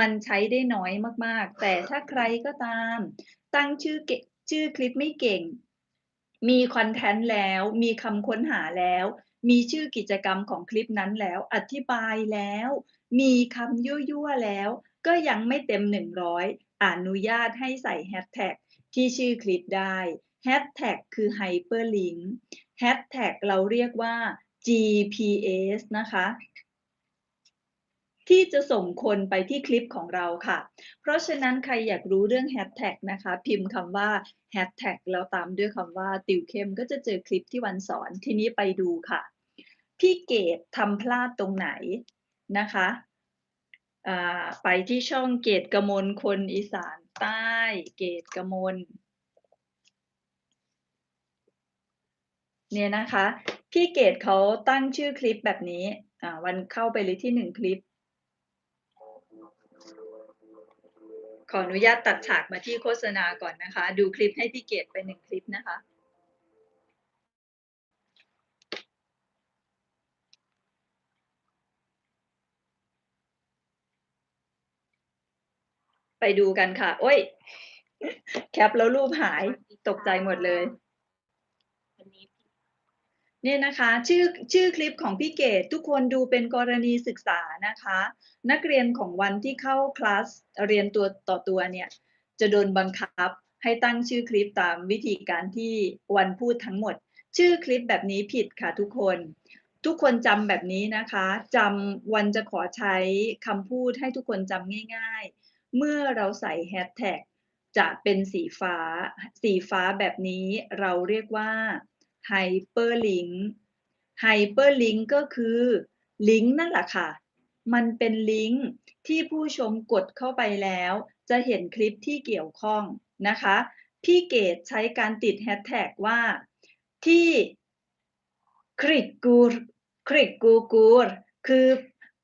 มันใช้ได้น้อยมากๆ แต่ถ้าใครก็ตาม ตั้งชื่อเกชื่อคลิปไม่เก่ง มีคอนเทนต์แล้ว มีคำค้นหาแล้ว มีชื่อกิจกรรมของคลิปนั้นแล้ว อธิบายแล้ว มีคำยั่วๆแล้ว ก็ยังไม่เต็ม 100 อนุญาตให้ใส่แฮชแท็กที่ชื่อคลิปได้แฮชแท็กคือ Hyperlink แฮชแท็กเราเรียกว่า GPS นะคะ ที่จะส่งคนไปที่คลิปของเราค่ะ เพราะฉะนั้นใครอยากรู้เรื่องแฮชแท็กนะคะ พิมพ์คำว่าแฮชแท็กแล้วตามด้วยคำว่าติวเข้มก็จะเจอคลิปที่วันสอนทีนี้ไปดูค่ะ พี่เกดทำพลาดตรงไหนนะคะไปที่ช่องเกตกมลคนอีสานใต้เกตกมลเนี่ยนะคะ พี่เกดเขาตั้งชื่อคลิปแบบนี้วันเข้าไปเลยที่หนึ่งคลิป ขออนุญาตตัดฉากมาที่โฆษณาก่อนนะคะ ดูคลิปให้พี่เกดไปหนึ่งคลิปนะคะไปดูกันค่ะ โอ้ย แคปแล้วรูปหาย ตกใจหมดเลย เนี่ยนะคะชื่อชื่อคลิปของพี่เกดทุกคนดูเป็นกรณีศึกษานะคะ นักเรียนของวันที่เข้าคลาสเรียนตัวต่อตัวเนี่ยจะโดนบังคับให้ตั้งชื่อคลิปตามวิธีการที่วันพูดทั้งหมด ชื่อคลิปแบบนี้ผิดค่ะทุกคน ทุกคนจำแบบนี้นะคะจำวันจะขอใช้คำพูดให้ทุกคนจำง่าย ๆ เมื่อเราใส่แฮชแท็กจะเป็นสีฟ้า สีฟ้าแบบนี้เราเรียกว่า Hyperlink Hyperlink ก็คือลิงก์นั่นแหละค่ะ มันเป็นลิงก์ที่ผู้ชมกดเข้าไปแล้ว จะเห็นคลิปที่เกี่ยวข้องนะคะ พี่เกดใช้การติดแฮชแท็กว่าที่คริกกูรคริกกูกูรคือ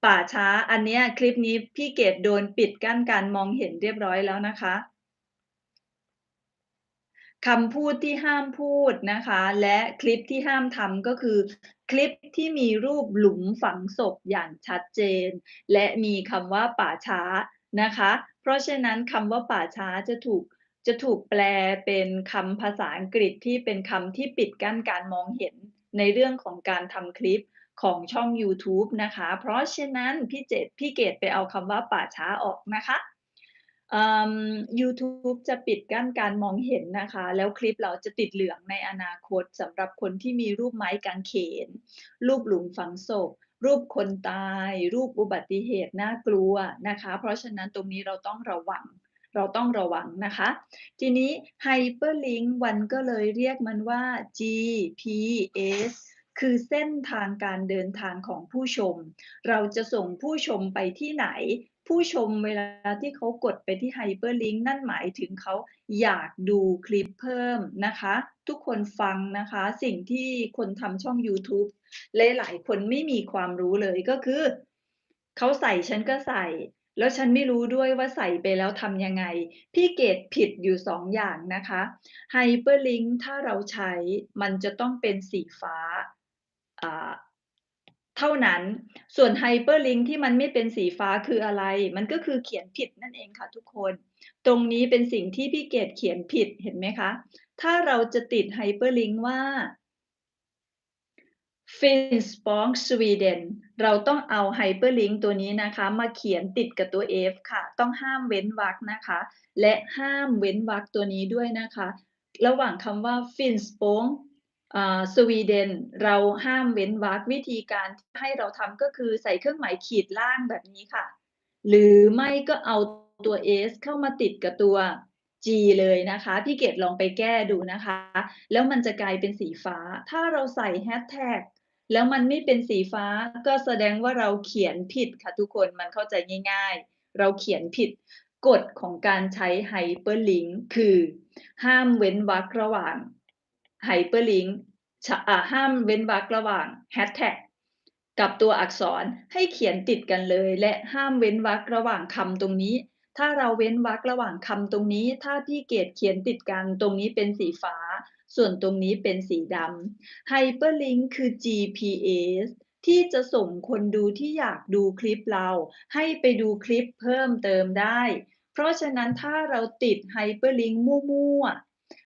ป่าช้าอันเนี้ยคลิปนี้พี่เกดโดนปิดกั้นการมองเห็นเรียบร้อยแล้วนะคะ คำพูดที่ห้ามพูดนะคะ และคลิปที่ห้ามทำก็คือ คลิปที่มีรูปหลุมฝังศพอย่างชัดเจน และมีคำว่าป่าช้านะคะ เพราะฉะนั้นคำว่าป่าช้าจะถูกจะถูกแปลเป็นคำภาษาอังกฤษที่เป็นคำที่ปิดกั้นการมองเห็นในเรื่องของการทำคลิปของช่อง YouTube นะคะ เพราะฉะนั้นพี่เจตพี่เกดไปเอาคำว่าป่าช้าออกนะคะ อืม YouTube จะปิดกั้นการมองเห็นนะคะ แล้วคลิปเราจะติดเหลืองในอนาคตสำหรับคนที่มีรูปไม้กางเขน รูปหลุมฝังศพ รูปคนตาย รูปอุบัติเหตุน่ากลัวนะคะ เพราะฉะนั้นตรงนี้เราต้องระวัง เราต้องระวังนะคะ ทีนี้ Hyperlink วันก็เลยเรียกมันว่า GPS คือเส้นทางการเดินทางของผู้ชม เราจะส่งผู้ชมไปที่ไหน ผู้ชมเวลาที่เขากดไปที่ Hyperlink นั่นหมายถึงเขาอยากดูคลิปเพิ่มนะคะ ทุกคนฟังนะคะสิ่งที่คนทำช่อง YouTube หลายๆคนไม่มีความรู้เลยก็คือ เขาใส่ฉันก็ใส่ แล้วฉันไม่รู้ด้วยว่าใส่ไปแล้วทำยังไง พี่เกดผิดอยู่สองอย่างนะคะ Hyperlink ถ้าเราใช้มันจะต้องเป็นสีฟ้าอ่า ท่านั้น ส่วน Hyperlink ที่มันไม่เป็นสีฟ้าคืออะไร มันก็คือเขียนผิดนั่นเองค่ะทุกคน ตรงนี้เป็นสิ่งที่พี่เกดเขียนผิดเห็นไหมคะ ถ้าเราจะติด Hyperlink ว่า Finspång Sweden เราต้องเอา Hyperlink ตัวนี้นะคะ มาเขียนติดกับตัว F ค่ะ ต้องห้ามเว้นวรรคนะคะ และห้ามเว้นวรรคตัวนี้ด้วยนะคะ ระหว่างคำว่า Finspång อ่า สวีเดนเราห้ามเว้นวรรควิธีการให้เราทำก็คือใส่เครื่องหมายขีดล่างแบบนี้ค่ะ หรือไม่ก็เอาตัว S เข้ามาติดกับตัว G เลยนะคะ พี่เกดลองไปแก้ดูนะคะ แล้วมันจะกลายเป็นสีฟ้า ถ้าเราใส่แฮชแท็กแล้วมันไม่เป็นสีฟ้าก็แสดงว่าเราเขียนผิดค่ะทุกคนมันเข้าใจง่าย ๆ เราเขียนผิดกฎของการใช้ Hyperlink คือ ห้ามเว้นวรรคระหว่าง Hyperlink ชะอ่าห้ามเว้นวรรคระหว่างแฮชแท็กกับตัวอักษรให้เขียนติดกันเลย และห้ามเว้นวรรคระหว่างคำตรงนี้ ถ้าเราเว้นวรรคระหว่างคำตรงนี้ ถ้าพี่เกดเขียนติดกันตรงนี้เป็นสีฟ้า ส่วนตรงนี้เป็นสีดำ Hyperlink คือ GPS ที่จะส่งคนดูที่อยากดูคลิปเรา ให้ไปดูคลิปเพิ่มเติมได้ เพราะฉะนั้นถ้าเราติด Hyperlink มั่ว